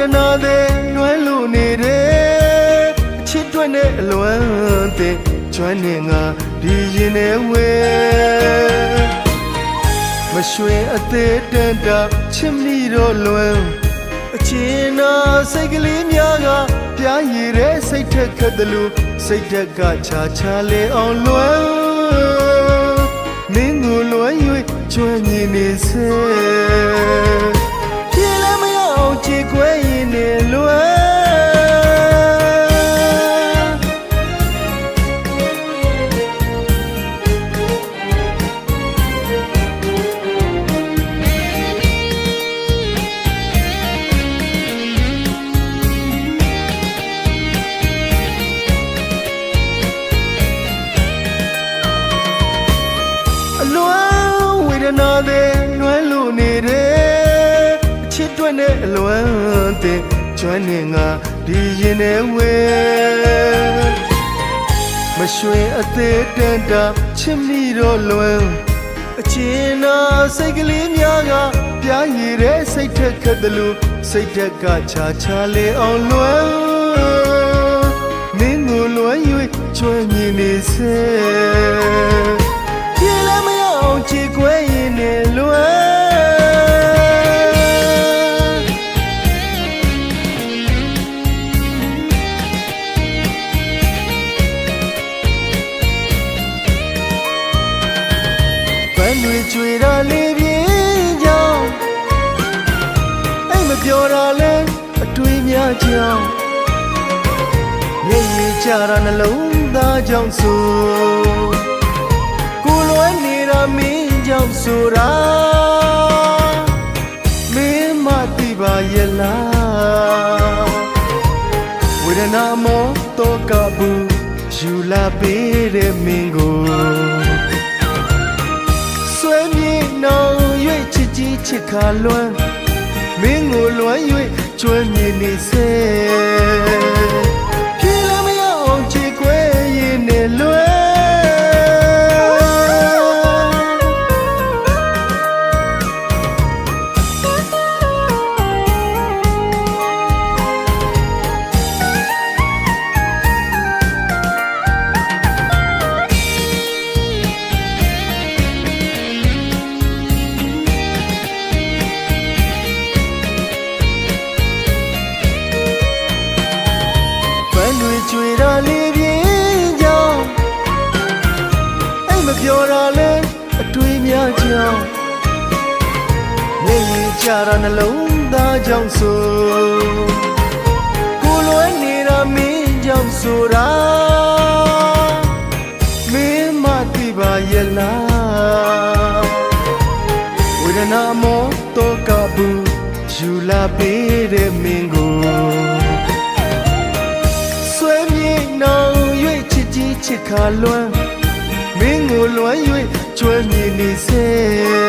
ရနာတဲ့လွှမ်းလို့နေတယ်အချစ်တွက်နဲ့အလွမ်းတဲ့ကျွမ်းနေငါဒီရင်နဲ့ဝဲမရွှင်အသေးတန်တာချစ်မိတော့လွမ်းအချင်းနာစိတ်ကလေးများကပြားရည်တဲ့စိတ်ထက်ခက်တယ်လို့စိတ်ထက်ကခြားခြားလဲအောင်လွမ်းမင်းကိုလွမ်း၍ကျွမ်းမြင်နေစေ နာတွေလွမ်းလို့နေတယ်အချစ်တွက်နဲ့အလွမ်းတဲ့ကျွမ်းနေငါဒီရင်ထဲဝဲမရွှင်အသေးတန်တာချစ်မိတော့လွမ်းအချင်းနာစိတ်ကလေးများကပြားရည်တဲ့စိတ်ထက်ခတ်တယ်လို့စိတ်ထက်ကချာချာလေအောင်လွမ်းမင်းကိုလွမ်း၍ကျွမ်းမြင်နေစေ ပန်းတွေကြွေတာလေးပြင်းကြောင်းအိမ်မပြောတာလဲအတွေးများကြောင်းမျက်ရည်ကြတာနှလုံးသားကြောင့်ဆိုကိုလွယ်နေတာမင်းကြောင့်ဆိုတာမင်းမသိပါရဲ့လားဝေဒနာမောတော့ကဘူးယူလာပေးတဲ့မင်းကိုဆွဲမြေ နောင်၍ချစ်ကြီးချစ်ခါလွမ်းမင်းကိုလွမ်း၍ကျွမ်းမြင်နေစေ တာလဲအတွေးများကြောင်းနေရင်ကြတာနှလုံးသားကြောင့်ဆိုကိုလွယ်နေတာမင်းကြောင့်ဆိုတာမင်းမသိပါရဲ့လားဝေဒနာမောတော့ကဘူးယူလာပေးတဲ့မင်းကိုဆွဲမြေနောင်၍ချစ်ကြီးချစ်ခါလွမ်း မင်းကိုလွမ်း၍ကျွမ်းမြင်နေစေ